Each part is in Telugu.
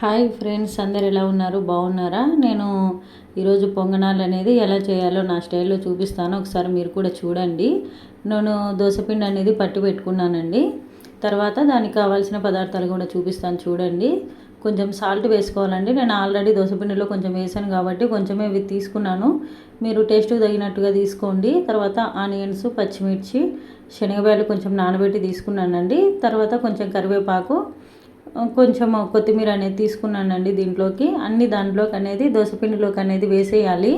హాయ్ ఫ్రెండ్స్ అందరు ఎలా ఉన్నారు? బాగున్నారా? నేను ఈరోజు పొంగనాలు అనేది ఎలా చేయాలో నా స్టైల్లో చూపిస్తాను. ఒకసారి మీరు కూడా చూడండి. నేను దోశపిండి అనేది పట్టి పెట్టుకున్నానండి. తర్వాత దానికి కావాల్సిన పదార్థాలు కూడా చూపిస్తాను చూడండి. కొంచెం సాల్ట్ వేసుకోవాలండి. నేను ఆల్రెడీ దోశపిండిలో కొంచెం వేసాను కాబట్టి కొంచెమే ఇవి తీసుకున్నాను. మీరు టేస్ట్ తగినట్టుగా తీసుకోండి. తర్వాత ఆనియన్స్ పచ్చిమిర్చి శనగబాయలు కొంచెం నానబెట్టి తీసుకున్నానండి. తర్వాత కొంచెం కరివేపాకు కొంచెం కొత్తిమీర అనేది తీసుకున్నానండి దీంట్లోకి. అన్ని దాంట్లోకి అనేది దోశపిండిలోకి అనేది వేసేయాలి.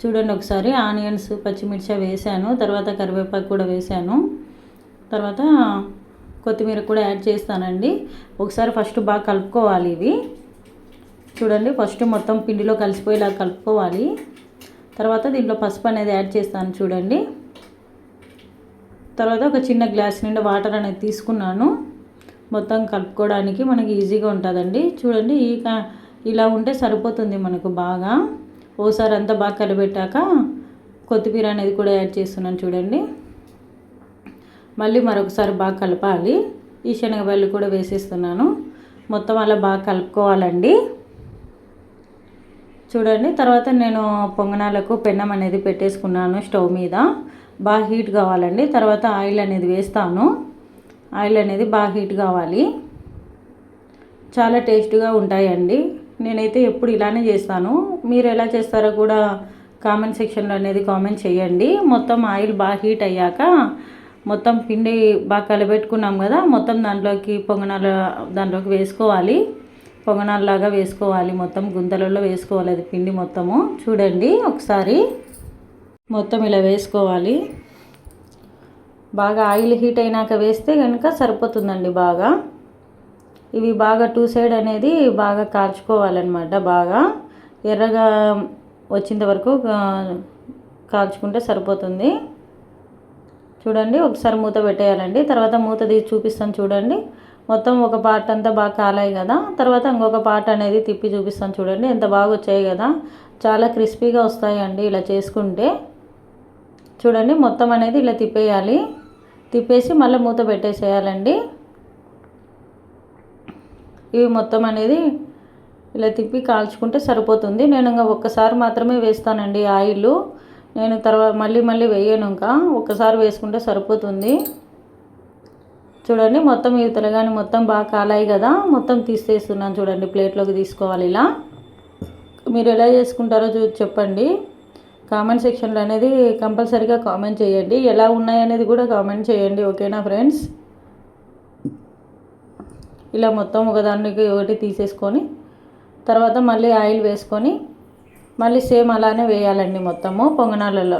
చూడండి ఒకసారి ఆనియన్స్ పచ్చిమిర్చి వేసాను. తర్వాత కరివేపాకు కూడా వేసాను. తర్వాత కొత్తిమీర కూడా యాడ్ చేస్తానండి. ఒకసారి ఫస్ట్ బాగా కలుపుకోవాలి ఇవి. చూడండి ఫస్ట్ మొత్తం పిండిలో కలిసిపోయేలా కలుపుకోవాలి. తర్వాత దీంట్లో పసుపు అనేది యాడ్ చేస్తాను చూడండి. తర్వాత ఒక చిన్న గ్లాస్ నిండా వాటర్ అనేది తీసుకున్నాను. మొత్తం కలుపుకోవడానికి మనకి ఈజీగా ఉంటుందండి. చూడండి ఈ ఇలా ఉంటే సరిపోతుంది మనకు బాగా. ఓసారి అంతా బాగా కలిపెట్టాక కొత్తిమీర అనేది కూడా యాడ్ చేస్తున్నాను చూడండి. మళ్ళీ మరొకసారి బాగా కలపాలి. ఈ శనగపల్లి కూడా వేసేస్తున్నాను. మొత్తం అలా బాగా కలుపుకోవాలండి. చూడండి తర్వాత నేను పొంగనాలకు పెన్నం అనేది పెట్టేసుకున్నాను స్టవ్ మీద. బాగా హీట్ కావాలండి. తర్వాత ఆయిల్ అనేది వేస్తాను. ఆయిల్ అనేది బాగా హీట్ కావాలి. చాలా టేస్ట్గా ఉంటాయండి. నేనైతే ఎప్పుడు ఇలానే చేస్తాను. మీరు ఎలా చేస్తారో కూడా కామెంట్ సెక్షన్లో అనేది కామెంట్ చేయండి. మొత్తం ఆయిల్ బాగా హీట్ అయ్యాక మొత్తం పిండి బాగా కలబెట్టుకున్నాం కదా మొత్తం దాంట్లోకి పొంగనాల దాంట్లోకి వేసుకోవాలి. పొంగనాలలాగా వేసుకోవాలి. మొత్తం గుంతలలో వేసుకోవాలి అది పిండి మొత్తము. చూడండి ఒకసారి. మొత్తం ఇలా వేసుకోవాలి. బాగా ఆయిల్ హీట్ అయినాక వేస్తే కనుక సరిపోతుందండి బాగా. ఇవి బాగా టూ సైడ్ అనేది బాగా కాల్చుకోవాలన్నమాట బాగా ఎర్రగా వచ్చేంత వరకు కాల్చుకుంటే సరిపోతుంది. చూడండి ఒకసారి మూత పెట్టేయాలండి. తర్వాత మూత తీసి చూపిస్తాను చూడండి. మొత్తం ఒక పార్ట్ అంతా బాగా కాలాయి కదా. తర్వాత ఇంకొక పార్ట్ అనేది తిప్పి చూపిస్తాను చూడండి. ఎంత బాగా వచ్చాయి కదా. చాలా క్రిస్పీగా వస్తాయండి ఇలా చేసుకుంటే. చూడండి మొత్తం అనేది ఇలా తిప్పేయాలి. తిప్పేసి మళ్ళీ మూత పెట్టేసేయాలండి. ఇవి మొత్తం అనేది ఇలా తిప్పి కాల్చుకుంటే సరిపోతుంది. నేను ఇంకా ఒక్కసారి మాత్రమే వేస్తానండి ఆయిల్. నేను తర్వాత మళ్ళీ మళ్ళీ వేయను ఇంకా. ఒక్కసారి వేసుకుంటే సరిపోతుంది. చూడండి మొత్తం ఇవి కానీ మొత్తం బాగా కాలాయి కదా. మొత్తం తీసేస్తున్నాను చూడండి ప్లేట్లోకి తీసుకోవాలి ఇలా. మీరు ఎలా చేసుకుంటారో చూ చెప్పండి. కామెంట్ సెక్షన్లో అనేది కంపల్సరీగా కామెంట్ చేయండి. ఎలా ఉన్నాయనేది కూడా కామెంట్ చేయండి ఓకేనా ఫ్రెండ్స్? ఇలా మొత్తం ఒకదానికి ఒకటి తీసేసుకొని తర్వాత మళ్ళీ ఆయిల్ వేసుకొని మళ్ళీ సేమ్ అలానే వేయాలండి మొత్తము. పొంగనాలలో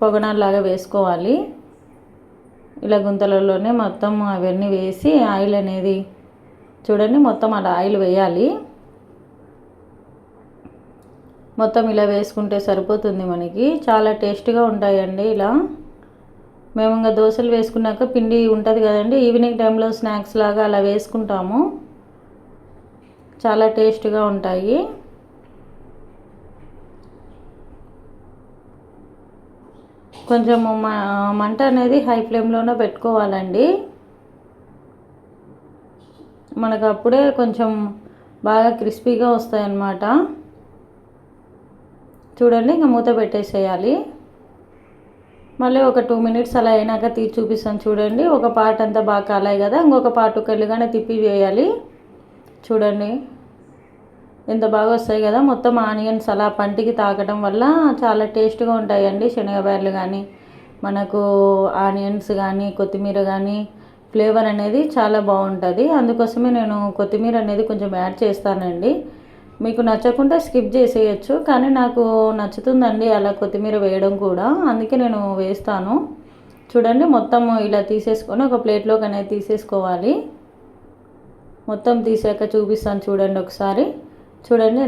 పొగనాలలాగా వేసుకోవాలి. ఇలా గుంతలలోనే మొత్తం అవన్నీ వేసి ఆయిల్ అనేది చూడండి మొత్తం అలా ఆయిల్ వేయాలి. మొత్తం ఇలా వేసుకుంటే సరిపోతుంది మనకి. చాలా టేస్ట్గా ఉంటాయండి ఇలా. మేము ఇంకా దోశలు వేసుకున్నాక పిండి ఉంటుంది కదండి ఈవినింగ్ టైంలో స్నాక్స్ లాగా అలా వేసుకుంటాము. చాలా టేస్ట్గా ఉంటాయి. కొంచెం మంట అనేది హై ఫ్లేమ్లోనే పెట్టుకోవాలండి. మనకు అప్పుడే కొంచెం బాగా క్రిస్పీగా వస్తాయన్నమాట. చూడండి ఇంకా మూత పెట్టేసేయాలి. మళ్ళీ ఒక టూ మినిట్స్ అలా అయినాక తీసి చూపిస్తాను చూడండి. ఒక పార్ట్ అంతా బాగా కాలాయి కదా ఇంకొక పార్ట్ కళ్ళుగానే తిప్పి వేయాలి. చూడండి ఎంత బాగా వస్తాయి కదా మొత్తం ఆనియన్స్ అలా పంటికి తాకడం వల్ల చాలా టేస్ట్గా ఉంటాయండి శనగబాయలు కానీ మనకు ఆనియన్స్ కానీ కొత్తిమీర కానీ ఫ్లేవర్ అనేది చాలా బాగుంటుంది. అందుకోసమే నేను కొత్తిమీర అనేది కొంచెం యాడ్ చేస్తానండి. మీకు నచ్చకుంటే స్కిప్ చేసేయచ్చు కానీ నాకు నచ్చుతుందండి అలా కొత్తిమీర వేయడం కూడా. అందుకే నేను వేస్తాను. చూడండి మొత్తం ఇలా తీసేసుకొని ఒక ప్లేట్లోకి అనేది తీసేసుకోవాలి. మొత్తం తీసాక చూపిస్తాను చూడండి ఒకసారి. చూడండి